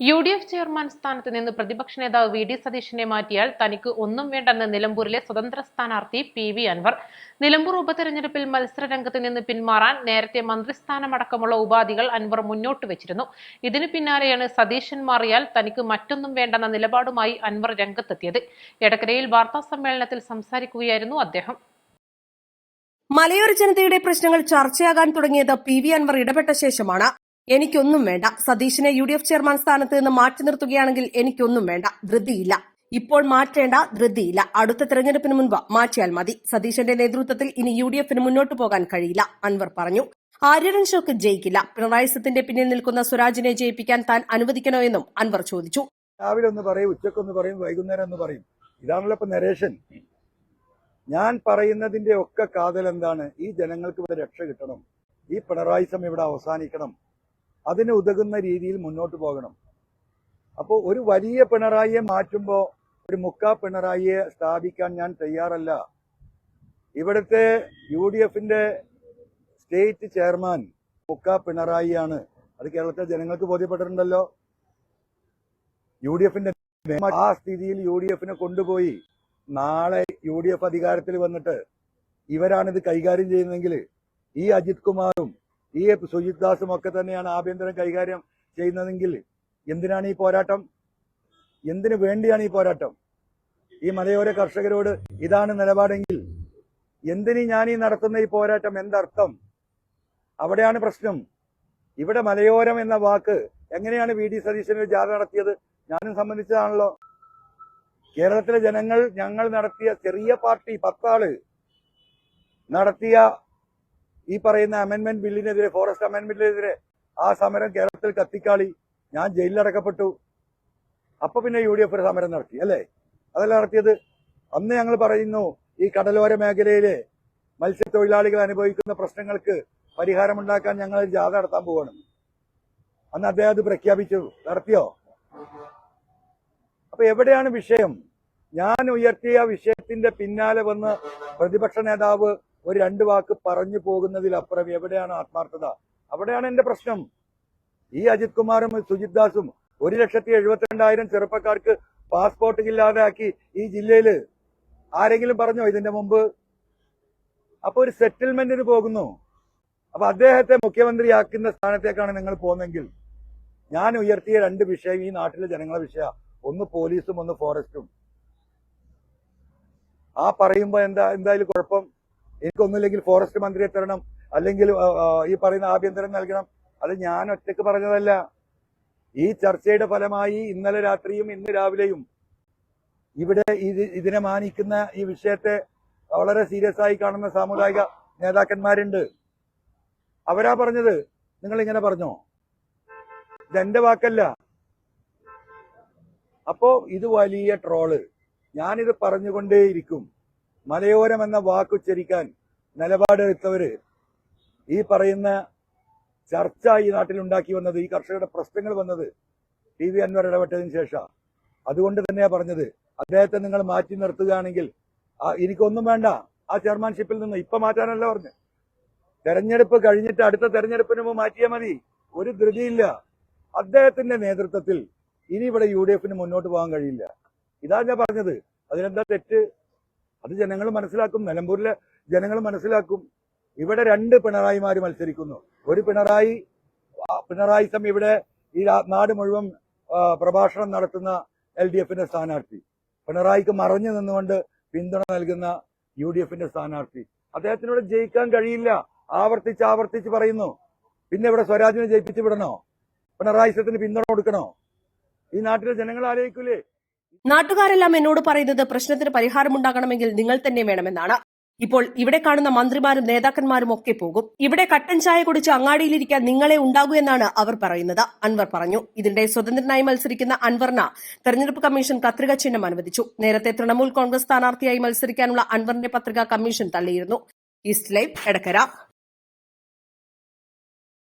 U D F chairman സ്ഥാനത്ത് നിന്ന് പ്രതിപക്ഷ നേതാവ് വി ഡി സതീശനെ മാറ്റിയാൽ തനിക്ക് ഒന്നും വേണ്ടെന്ന് നിലമ്പൂരിലെ സ്വതന്ത്ര സ്ഥാനാർത്ഥി പി വി അൻവർ. നിലമ്പൂർ ഉപതെരഞ്ഞെടുപ്പിൽ മത്സര രംഗത്ത് നിന്ന് പിന്മാറാൻ നേരത്തെ മന്ത്രിസ്ഥാനമടക്കമുള്ള ഉപാധികൾ അൻവർ മുന്നോട്ട് വെച്ചിരുന്നു. ഇതിനു പിന്നാലെയാണ് സതീശൻ മാറിയാൽ തനിക്ക് മറ്റൊന്നും വേണ്ടെന്ന നിലപാടുമായി അൻവർ രംഗത്തെത്തിയത്. എടക്കരയിൽ വാർത്താ സമ്മേളനത്തിൽ സംസാരിക്കുകയായിരുന്നു അദ്ദേഹം. മലയോര ജനതയുടെ പ്രശ്നങ്ങൾ ചർച്ചയാകാൻ തുടങ്ങിയത് പി വി അൻവർ ഇടപെട്ട ശേഷമാണ്. എനിക്കൊന്നും വേണ്ട. സതീശിനെ യു ഡി എഫ് ചെയർമാൻ സ്ഥാനത്ത് നിന്ന് മാറ്റി നിർത്തുകയാണെങ്കിൽ എനിക്കൊന്നും വേണ്ട. ധൃതിയില്ല. ഇപ്പോൾ മാറ്റേണ്ട ധൃതിയില്ല. അടുത്ത തെരഞ്ഞെടുപ്പിന് മുൻപ് മാറ്റിയാൽ മതി. സതീശന്റെ നേതൃത്വത്തിൽ ഇനി യു ഡി എഫിന് മുന്നോട്ട് പോകാൻ കഴിയില്ല. അൻവർ പറഞ്ഞു. ആര്യൻ ഷോക്ക് ജയിക്കില്ല. പിണറായി സത്തിന്റെ പിന്നിൽ നിൽക്കുന്ന സ്വരാജിനെ ജയിപ്പിക്കാൻ താൻ അനുവദിക്കണോ എന്നും അൻവർ ചോദിച്ചു. രാവിലെ ഒന്ന് പറയും ഉച്ചക്കൊന്ന് പറയും വൈകുന്നേരം ഒന്ന് പറയും. ഇതാണല്ലോ ഇപ്പൊ നരേഷൻ ഞാൻ പറയുന്നതിന്റെ ഒക്കെ കാതൽ എന്താണ് ഈ ജനങ്ങൾക്ക് ഇവിടെ രക്ഷ കിട്ടണം. ഈ പിണറായി സമയം ഇവിടെ അവസാനിക്കണം. അതിന് ഉതകുന്ന രീതിയിൽ മുന്നോട്ട് പോകണം. അപ്പോൾ ഒരു വലിയ പിണറായിയെ മാറ്റുമ്പോൾ ഒരു മുക്കാ പിണറായിയെ സ്ഥാപിക്കാൻ ഞാൻ തയ്യാറല്ല. ഇവിടുത്തെ യു ഡി എഫിന്റെ സ്റ്റേറ്റ് ചെയർമാൻ മുക്കാ പിണറായിയാണ്. അത് കേരളത്തിലെ ജനങ്ങൾക്ക് ബോധ്യപ്പെട്ടിട്ടുണ്ടല്ലോ. യു ഡി എഫിന്റെ ആ സ്ഥിതിയിൽ യു ഡി എഫിനെ കൊണ്ടുപോയി നാളെ യു ഡി എഫ് അധികാരത്തിൽ വന്നിട്ട് ഇവരാണിത് കൈകാര്യം ചെയ്യുന്നതെങ്കിൽ ഈ അജിത് കുമാറും ഈ സുജിത് ദാസും ഒക്കെ തന്നെയാണ് ആഭ്യന്തരം കൈകാര്യം ചെയ്യുന്നതെങ്കിൽ എന്തിനാണ് ഈ പോരാട്ടം? എന്തിനു വേണ്ടിയാണ് ഈ പോരാട്ടം? ഈ മലയോര കർഷകരോട് ഇതാണ് നിലപാടെങ്കിൽ എന്തിന് ഞാൻ ഈ നടത്തുന്ന ഈ പോരാട്ടം എന്തർത്ഥം? അവിടെയാണ് പ്രശ്നം. ഇവിടെ മലയോരം എന്ന വാക്ക് എങ്ങനെയാണ് വി ഡി സതീശന് ജാഥ നടത്തിയത്? ഞാനും സംബന്ധിച്ചതാണല്ലോ. കേരളത്തിലെ ജനങ്ങൾ ഞങ്ങൾ നടത്തിയ ചെറിയ പാർട്ടി പത്താൾ നടത്തിയ ഈ പറയുന്ന അമെന്റ്മെന്റ് ബില്ലിനെതിരെ ഫോറസ്റ്റ് അമെന്റ്മെന്റിനെതിരെ ആ സമരം കേരളത്തിൽ കത്തിക്കാളി. ഞാൻ ജയിലിലടക്കപ്പെട്ടു. അപ്പൊ പിന്നെ യു ഡി എഫ് ഒരു സമരം നടത്തി അല്ലേ? അതല്ല നടത്തിയത്. അന്ന് ഞങ്ങൾ പറയുന്നു ഈ കടലോര മേഖലയിലെ മത്സ്യത്തൊഴിലാളികൾ അനുഭവിക്കുന്ന പ്രശ്നങ്ങൾക്ക് പരിഹാരമുണ്ടാക്കാൻ ഞങ്ങൾ ജാഥ നടത്താൻ പോവാണ്. അന്ന് അദ്ദേഹം അത് പ്രഖ്യാപിച്ചു. നടത്തിയോ? അപ്പൊ എവിടെയാണ് വിഷയം? ഞാൻ ഉയർത്തിയ വിഷയത്തിന്റെ പിന്നാലെ വന്ന് പ്രതിപക്ഷ നേതാവ് ഒരു രണ്ട് വാക്ക് പറഞ്ഞു പോകുന്നതിലപ്പുറം എവിടെയാണ് ആത്മാർത്ഥത? അവിടെയാണ് എന്റെ പ്രശ്നം. ഈ അജിത് കുമാറും സുജിത് ദാസും ഒരു ലക്ഷത്തി എഴുപത്തിരണ്ടായിരം ചെറുപ്പക്കാർക്ക് പാസ്പോർട്ട് ഇല്ലാതാക്കി ഈ ജില്ലയിൽ ആരെങ്കിലും പറഞ്ഞോ ഇതിന്റെ മുമ്പ്? അപ്പൊ ഒരു സെറ്റിൽമെന്റിന് പോകുന്നു. അപ്പൊ അദ്ദേഹത്തെ മുഖ്യമന്ത്രിയാക്കുന്ന സ്ഥാനത്തേക്കാണ് നിങ്ങൾ പോകുന്നതെങ്കിൽ ഞാൻ ഉയർത്തിയ രണ്ട് വിഷയം ഈ നാട്ടിലെ ജനങ്ങളെ വിഷയ. ഒന്ന് പോലീസും ഒന്ന് ഫോറസ്റ്റും. ആ പറയുമ്പോ എന്താ എന്തായാലും കുഴപ്പം? എനിക്കൊന്നുമില്ലെങ്കിൽ ഫോറസ്റ്റ് മന്ത്രിയെ തരണം അല്ലെങ്കിൽ ഈ പറയുന്ന ആഭ്യന്തരം നൽകണം. അത് ഞാൻ ഒറ്റയ്ക്ക് പറഞ്ഞതല്ല. ഈ ചർച്ചയുടെ ഫലമായി ഇന്നലെ രാത്രിയും ഇന്ന് രാവിലെയും ഇവിടെ ഇത് ഇതിനെ മാനിക്കുന്ന ഈ വിഷയത്തെ വളരെ സീരിയസ് ആയി കാണുന്ന സാമുദായിക നേതാക്കന്മാരുണ്ട്. അവരാ പറഞ്ഞത്. നിങ്ങൾ ഇങ്ങനെ പറഞ്ഞോ ഇതെന്റെ വാക്കല്ല. അപ്പോ ഇത് വലിയ ട്രോൾ. ഞാനിത് പറഞ്ഞുകൊണ്ടേയിരിക്കും. മലയോരം എന്ന വാക്കുച്ചരിക്കാൻ നിലപാടെടുത്തവര് ഈ പറയുന്ന ചർച്ച ഈ നാട്ടിൽ ഉണ്ടാക്കി വന്നത് ഈ കർഷകരുടെ പ്രശ്നങ്ങൾ വന്നത് ടി വി അൻവർ ഇടപെട്ടതിന് ശേഷം. അതുകൊണ്ട് തന്നെയാ പറഞ്ഞത്. അദ്ദേഹത്തെ നിങ്ങൾ മാറ്റി നിർത്തുകയാണെങ്കിൽ എനിക്കൊന്നും വേണ്ട. ആ ചെയർമാൻഷിപ്പിൽ നിന്ന് ഇപ്പൊ മാറ്റാനല്ല പറഞ്ഞു. തെരഞ്ഞെടുപ്പ് കഴിഞ്ഞിട്ട് അടുത്ത തെരഞ്ഞെടുപ്പിന് മുമ്പ് മാറ്റിയാൽ മതി. ഒരു ധൃതിയില്ല. അദ്ദേഹത്തിന്റെ നേതൃത്വത്തിൽ ഇനി ഇവിടെ യു ഡി എഫിന് മുന്നോട്ട് പോകാൻ കഴിയില്ല. ഇതാ ഞാൻ പറഞ്ഞത്. അതിനെന്താ തെറ്റ്? അത് ജനങ്ങൾ മനസ്സിലാക്കും. നിലമ്പൂരിലെ ജനങ്ങൾ മനസ്സിലാക്കും. ഇവിടെ രണ്ട് പിണറായിമാര് മത്സരിക്കുന്നു. ഒരു പിണറായി പിണറായി പിണറായിസം ഇവിടെ ഈ നാട് മുഴുവൻ പ്രഭാഷണം നടത്തുന്ന എൽ ഡി എഫിന്റെ സ്ഥാനാർത്ഥി. പിണറായിക്ക് മറഞ്ഞു നിന്നുകൊണ്ട് പിന്തുണ നൽകുന്ന യു ഡി എഫിന്റെ സ്ഥാനാർത്ഥി. അദ്ദേഹത്തിനോട് ജയിക്കാൻ കഴിയില്ല. ആവർത്തിച്ച് ആവർത്തിച്ച് പറയുന്നു. പിന്നെ ഇവിടെ സ്വരാജിനെ ജയിപ്പിച്ചു വിടണോ? പിണറായി സത്തിന് പിന്തുണ കൊടുക്കണോ? ഈ നാട്ടിലെ ജനങ്ങൾ ആലോചിക്കൂലേ? നാട്ടുകാരെല്ലാം എന്നോട് പറയുന്നത് പ്രശ്നത്തിന് പരിഹാരമുണ്ടാകണമെങ്കിൽ നിങ്ങൾ തന്നെ വേണമെന്നാണ്. ഇപ്പോൾ ഇവിടെ കാണുന്ന മന്ത്രിമാരും നേതാക്കന്മാരും ഒക്കെ പോകും. ഇവിടെ കട്ടൻ ചായ കുടിച്ച് അങ്ങാടിയിലിരിക്കാൻ നിങ്ങളെ ഉണ്ടാകൂ എന്നാണ് അവർ പറയുന്നത്. അൻവർ പറഞ്ഞു. ഇതിന്റെ സ്വതന്ത്രനായി മത്സരിക്കുന്ന അൻവറിന് തെരഞ്ഞെടുപ്പ് കമ്മീഷൻ കത്രിക ചിഹ്നം അനുവദിച്ചു. നേരത്തെ തൃണമൂൽ കോൺഗ്രസ് സ്ഥാനാർത്ഥിയായി മത്സരിക്കാനുള്ള അൻവറിന്റെ പത്രിക കമ്മീഷൻ തള്ളിയിരുന്നു. ഈസ്റ്റ് എടക്കര.